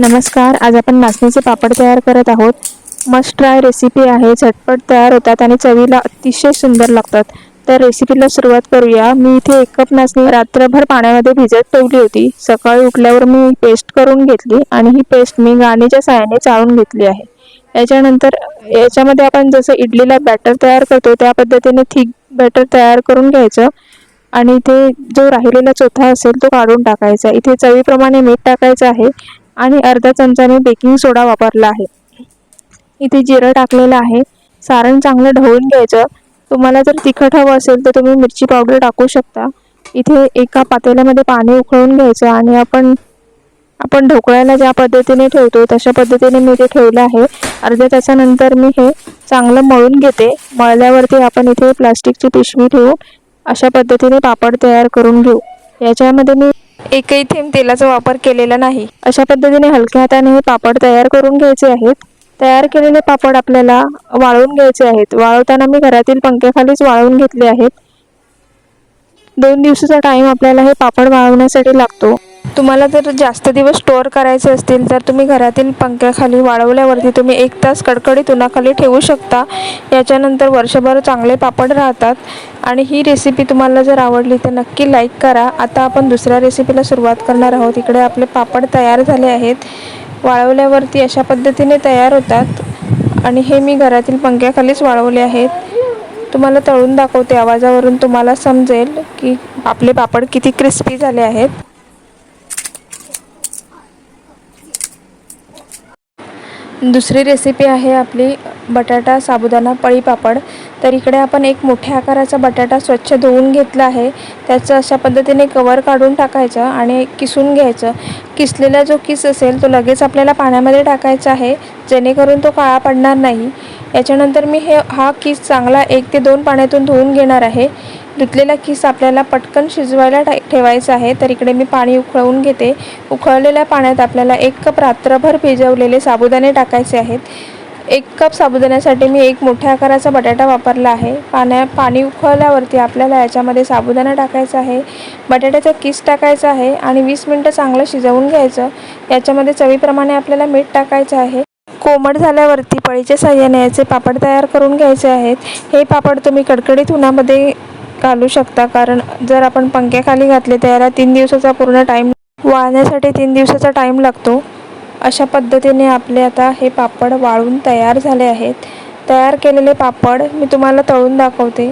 नमस्कार आज आपण नाचणीचे पापड तयार करत आहोत. मस्ट ट्राय रेसिपी आहे झटपट तयार होतात आणि चवीला अतिशय सुंदर लागतात. तर रेसिपीला सुरुवात करूया. मी इथे एक कप नाचणी रात्रभर पाण्यामध्ये भिजत ठेवली होती. सकाळी उठल्यावर मी पेस्ट करून घेतली आणि ही पेस्ट मी गाणीच्या साहाय्याने चाळून घेतली आहे. याच्यानंतर याच्यामध्ये आपण जसं इडलीला बॅटर तयार करतो त्या पद्धतीने थिक बॅटर तयार करून घ्यायचं. आणि इथे जो राहिलेला चोथा असेल तो काढून टाकायचा. इथे चवीप्रमाणे मीठ टाकायचं आहे. आणि अर्धा चमचाने बेकिंग सोडा वापरला आहे. इथे जिरं टाकलेलं आहे. सारण चांगलं ढवळून घ्यायचं. तुम्हाला जर तिखट हवं असेल तर तुम्ही मिरची पावडर टाकू शकता. इथे एका पातेल्यामध्ये पाणी उकळून घ्यायचं आणि आपण आपण ढोकळ्याला ज्या पद्धतीने ठेवतो तशा पद्धतीने मी ते ठेवलं आहे. अर्ध्या तासानंतर मी हे चांगलं मळून घेते. मळल्यावरती आपण इथे प्लास्टिकची पिशवी ठेवू. अशा पद्धतीने पापड तयार करून घेऊ. याच्यामध्ये मी एकही थेंब तेलाचा वापर केलेला नाही. अशा पद्धतीने हलक्या हाताने हे पापड तयार करून घ्यायचे आहेत. तयार केलेले पापड आपल्याला वाळवून घ्यायचे आहेत. वाळवताना मी घरातील पंख्याखालीच वाळवून घेतले आहेत. दोन दिवसाचा टाईम आपल्याला हे पापड वाळवण्यासाठी लागतो. तुम्हाला जर जास्त दिवस स्टोअर करायचे असतील तर तुम्ही घरातील पंख्याखाली वाळवल्यावरती तुम्ही एक तास कडकडीत उन्हाखाली ठेवू शकता. याच्यानंतर वर्षभर चांगले पापड राहतात. आणि ही रेसिपी तुम्हाला जर आवडली तर नक्की लाईक करा. आता आपण दुसऱ्या रेसिपीला सुरुवात करणार आहोत. इकडे आपले पापड तयार झाले आहेत. वाळवल्यावरती अशा पद्धतीने तयार होतात. आणि हे मी घरातील पंख्याखालीच वाळवले आहेत. तुम्हाला तळून दाखवते. आवाजावरून तुम्हाला समजेल की आपले पापड किती क्रिस्पी झाले आहेत. दुसरी रेसिपी आहे आपली बटाटा साबुदाणा पळी पापड. तर इकडे आपण एक मोठ्या आकाराचा बटाटा स्वच्छ धुवून घेतला आहे. त्याचं अशा पद्धतीने कवर काढून टाकायचं आणि किसून घ्यायचं. किसलेला जो किस असेल तो लगेच आपल्याला पाण्यामध्ये टाकायचा आहे जेणेकरून तो काळा पडणार नाही. याच्यानंतर मी हे हा किस चांगला एक ते दोन पाण्यातून धुवून घेणार आहे. धुतलेला किस आपल्याला पटकन शिजवायला टा ठेवायचा आहे. तर इकडे मी पाणी उकळवून घेते. उकळलेल्या पाण्यात आपल्याला एक कप रात्रभर भिजवलेले साबुदाणे टाकायचे आहेत. एक कप साबुदाण्यासाठी मी एक मोठ्या आकाराचा बटाटा वापरला आहे. पाण्या पाणी उकळल्यावरती आपल्याला याच्यामध्ये साबुदाणा टाकायचा आहे. बटाट्याचा किस टाकायचा आहे आणि वीस मिनटं चांगलं शिजवून घ्यायचं. याच्यामध्ये चवीप्रमाणे आपल्याला मीठ टाकायचं आहे. कोमट झाल्यावरती पळीच्या साह्याने याचे पापड तयार करून घ्यायचे आहेत. हे पापड तुम्ही कडकडीत उन्हामध्ये घालू शकता कारण जर आपण पंख्याखाली घातले तर याला तीन दिवसाचा पूर्ण टाईम वाळण्यासाठी तीन दिवसाचा टाईम लागतो. अशा पद्धतीने आपले आता हे पापड वाळून तयार झाले आहेत. तयार केलेले पापड मी तुम्हाला तळून दाखवते.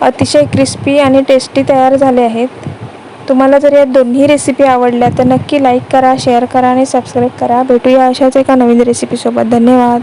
अतिशय क्रिस्पी आणि टेस्टी तयार झाले आहेत. तुम्हाला जर या दोन्ही रेसिपी आवडल्या तर नक्की लाईक करा शेअर करा आणि सबस्क्राईब करा. भेटूया अशाच एका नवीन रेसिपीसोबत धन्यवाद.